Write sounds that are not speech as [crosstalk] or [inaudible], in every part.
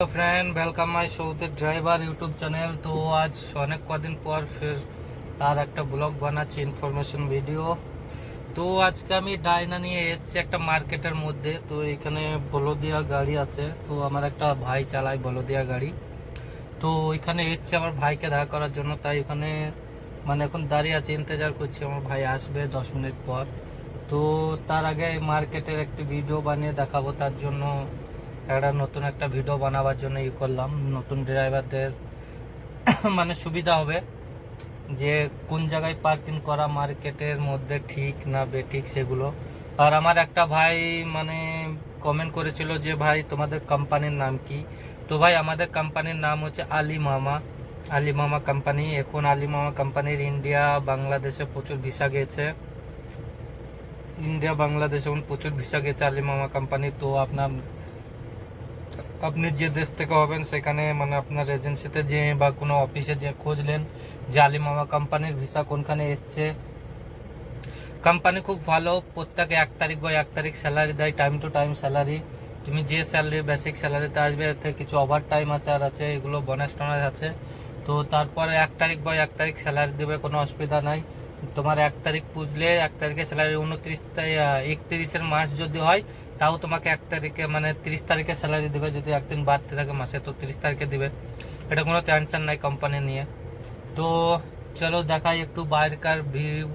Friend welcome my সৌদের driver YouTube channel তো আজ অনেক কদিন পর ফের আর একটা ব্লগ বানাচ্ছি ইনফরমেশন ভিডিও তো আজকে আমি ডায়না নিয়ে এসেছি একটা মার্কেটের মধ্যে। তো এখানে বলদিয়া গাড়ি আছে। তো আমার একটা ভাই চালায় বলদিয়া গাড়ি। তো ওইখানে এসেছি আমার ভাইকে দেখা করার জন্য। তাই ওখানে মানে এখন দাঁড়িয়ে আছি, ইন্তজার করছি। আমার ভাই আসবে দশ মিনিট পর। তো তার আগে মার্কেটের একটি ভিডিও বানিয়ে দেখাবো তার জন্য। একটা নতুন একটা ভিডিও বানাবার জন্য ই করলাম। নতুন ড্রাইভারদের [coughs] মানে সুবিধা হবে যে কোন জায়গায় পার্কিং করা মার্কেটের মধ্যে ঠিক না বেঠিক সেগুলো। আর আমার একটা ভাই মানে কমেন্ট করেছিল যে, ভাই, তোমাদের কোম্পানির নাম কি? তো ভাই, আমাদের কোম্পানির নাম হচ্ছে আলি মামা। আলি মামা কোম্পানি এখন আলি মামা কোম্পানির ইন্ডিয়া বাংলাদেশে প্রচুর ভিসা গেছে। ইন্ডিয়া বাংলাদেশে এখন প্রচুর ভিসা গেছে আলি মামা কোম্পানি তো আপনার আপনি যে দেশ থেকে হবেন, সেখানে মানে আপনার এজেন্সিতে যে বা কোনো অফিসে যে খুঁজলেন যে আলি মামা কোম্পানির ভিসা কোনখানে এসছে। কোম্পানি খুব ভালো, প্রত্যেক এক তারিখ বা এক তারিখ স্যালারি দেয় টাইম টু টাইম স্যালারি তুমি যে স্যালারি বেসিক স্যালারিতে আসবে, এতে কিছু ওভার টাইম আছে আর আছে, এগুলো বোনাস টোনাস আছে। তো তারপরে এক তারিখ বা এক তারিখ স্যালারি দেবে, কোনো অসুবিধা নাই। তোমার এক তারিখ পুজলে, এক তারিখে স্যালারি উনত্রিশ একত্রিশের মাস যদি হয় তাও তোমাকে এক তারিখে মানে তিরিশ তারিখে স্যালারি দেবে, যদি একদিন বাড়তে থাকে মাসে, তো তিরিশ তারিখে দেবে। এটা কোনো টেনশন নাই কোম্পানি নিয়ে। তো চলো দেখাই একটু বাইরেকার ভিউ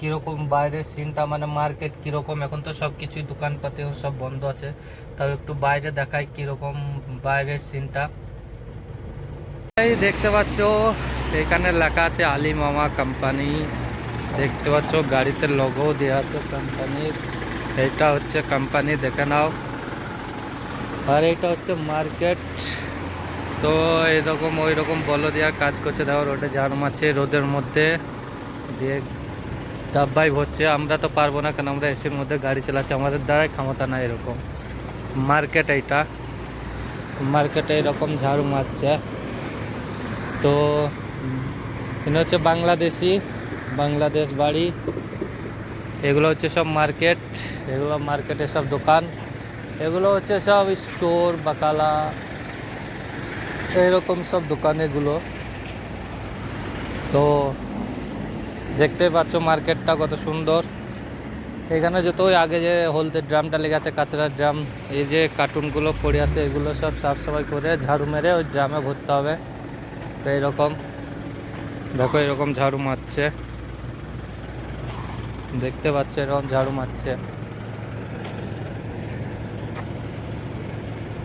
কীরকম বাইরের সিনটা মানে মার্কেট কীরকম। এখন তো সব কিছুই দোকানপাতি সব বন্ধ আছে। তাও একটু বাইরে দেখাই কীরকম বাইরের সিনটা এই দেখতে পাচ্ছ, এখানে লেখা আছে আলি মামা কোম্পানি দেখতে পাচ্ছ, গাড়িতে লোগো দেওয়া আছে কোম্পানির এইটা হচ্ছে কোম্পানি দেখে নাও। আর এইটা হচ্ছে মার্কেট তো এরকম ওই রকম বলো দেওয়ার কাজ করছে। দেখো, রোডে ঝাড় মারছে রোদের মধ্যে। দিয়ে ডাব্বাই হচ্ছে, আমরা তো পারব না কেন? আমরা এসির মধ্যে গাড়ি চালাচ্ছি। আমাদের দ্বারাই ক্ষমতা না এরকম। মার্কেট এইটা। মার্কেটে এরকম ঝাড়ু মারছে। তো এখানে হচ্ছে বাংলাদেশি, বাংলাদেশ বাড়ি। এগুলো হচ্ছে সব মার্কেট এগুলো মার্কেটে সব দোকান। এগুলো হচ্ছে সব স্টোর, বাকালা এরকম সব দোকান এগুলো। তো দেখতে পাচ্ছ মার্কেটটা কত সুন্দর। এখানে যত ওই আগে যে হলদে ড্রামটা লেগে আছে কাঁচড়ার ড্রাম, এই যে কার্টুনগুলো পড়ে আছে, এগুলো সব সাফ সাফাই করে ঝাড়ু মেরে ওই ড্রামে ভরতে হবে। তো এরকম দেখো এরকম ঝাড়ু মারছে। দেখতে পাচ্ছ এরকম ঝাড়ু মারছে।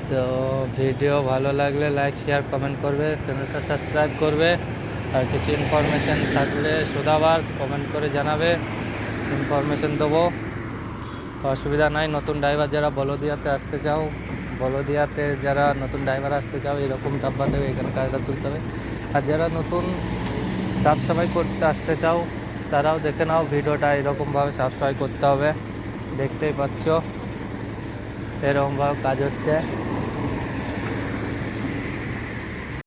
তো ভিডিও ভালো লাগলে লাইক শেয়ার কমেন্ট করবে চ্যানেলটা সাবস্ক্রাইব করবে। আর কিছু ইনফরমেশান থাকলে শোধাবার কমেন্ট করে জানাবে। ইনফরমেশান দেবো। অসুবিধা নাই, নতুন ড্রাইভার যারা বলদিয়াতে আসতে চাও, বলদিয়াতে যারা নতুন ড্রাইভার আসতে চাও, এরকম ডাব্বাতে এখানে কাজটা তুলতে হবে। আর যারা নতুন সাফ সাফাই করতে আসতে চাও, তারাও দেখে নাও ভিডিওটা, এরকমভাবে সাফ সাফাই করতে হবে। দেখতেই পাচ্ছ, এরকমভাবে কাজ হচ্ছে।